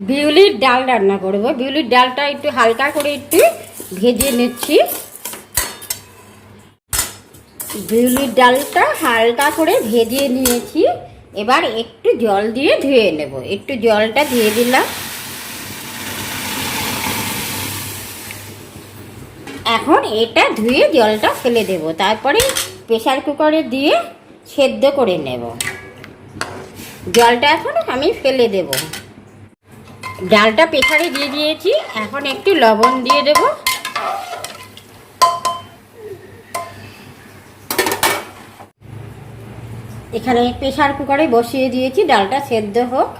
বিউলির ডাল রান্না করব। বিউলির ডালটা একটু হালকা করে একটু ভেজে নিচ্ছি। বিউলির ডালটা হালকা করে ভেজে নিয়েছি। এবার একটু জল দিয়ে ধুয়ে নেব। একটু জলটা দিয়ে দিলাম। এখন এটা ধুয়ে জলটা ফেলে দেব। তারপরে প্রেশার কুকারে দিয়ে সেদ্ধ করে নেব। জলটা এখন আমি ফেলে দেব। ডালটা প্রেসারে দিয়ে দিয়েছি। এখন একটু লবণ দিয়ে দেব। এখানে প্রেসার কুকারে বসিয়ে দিয়েছি, ডালটা সেদ্ধ হোক।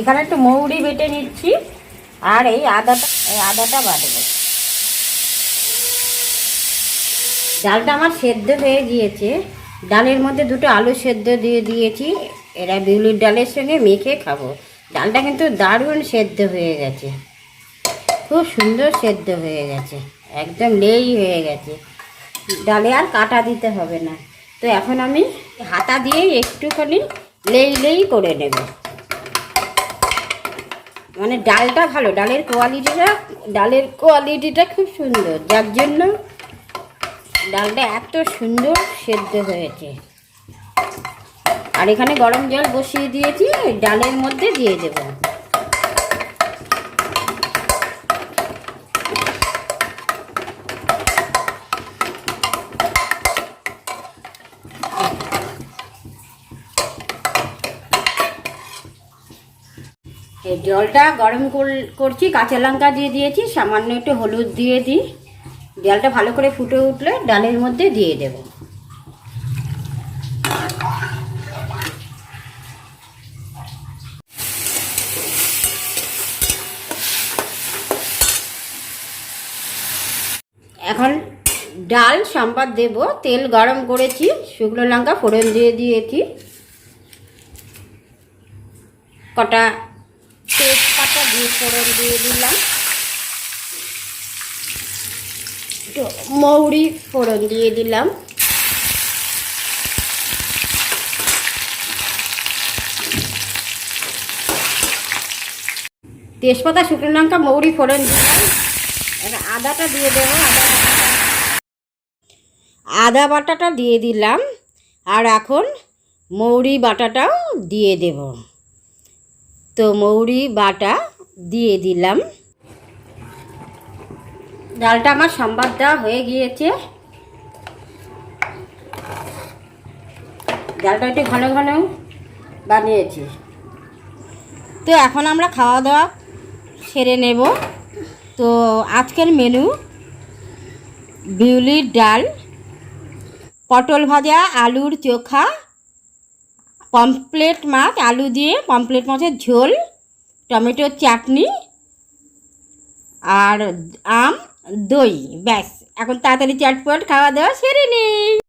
এখানে একটু মৌরি বেটে নিচ্ছি। আর এই আদাটা এই আদাটা বাটবো ডালটা আমার সেদ্ধ হয়ে গিয়েছে। ডালের মধ্যে দুটো আলু সেদ্ধ দিয়ে দিয়েছি। এরা বিউলির ডালের সঙ্গে মেখে খাব। ডালটা কিন্তু দারুণ সেদ্ধ হয়ে গেছে। খুব সুন্দর সেদ্ধ হয়ে গেছে। একদম লেই হয়ে গেছে। ডালে আর কাটা দিতে হবে না। তো এখন আমি হাতা দিয়ে একটুখানি লেই লেই করে নেব। মানে ডালটা ভালো, ডালের কোয়ালিটিটা ডালের কোয়ালিটিটা খুব সুন্দর। যার জন্য ডালটা এত সুন্দর সেদ্ধ হয়েছে। আর এখানে গরম জল বসিয়ে দিয়েছি, ডালের মধ্যে দিয়ে দেব। জলটা গরম কর- করছি, কাঁচা লঙ্কা দিয়ে দিয়েছি, সামান্য একটু হলুদ দিয়ে দিই। জলটা ভালো করে ফুটে উঠলে ডালের মধ্যে দিয়ে দেব। এখন ডাল, সম্বাদ দেব। তেল গরম করেছি, শুকনো লঙ্কা ফোড়ন দিয়ে দিয়েছি। কটা তেজপাতা দিয়ে ফোড়ন দিয়ে দিলাম। মৌরি ফোড়ন দিয়ে দিলাম। তেজপাতা, শুকনো লঙ্কা, মৌরি ফোড়ন দিলাম। আদাটা দিয়ে দেবো, আদা আদা বাটাটা দিয়ে দিলাম। আর এখন মৌরি বাটাটাও দিয়ে দেব। তো মৌরি বাটা দিয়ে দিলাম। ডালটা আমার সম্বাদ দেওয়া হয়ে গিয়েছে। ডালটা একটু ঘন ঘন বানিয়েছি। তো এখন আমরা খাওয়া দাওয়া সেরে নেব। তো আজকের মেনু বিউলির ডাল, পটল ভাজা, আলুর চোখা পমপ্লেট মাছ, আলু দিয়ে পমপ্লেট মাছের ঝোল টমেটোর চাটনি আর আম, দই, ব্যাস। এখন তাড়াতাড়ি চটপট খাওয়া দাওয়া সেরে নিই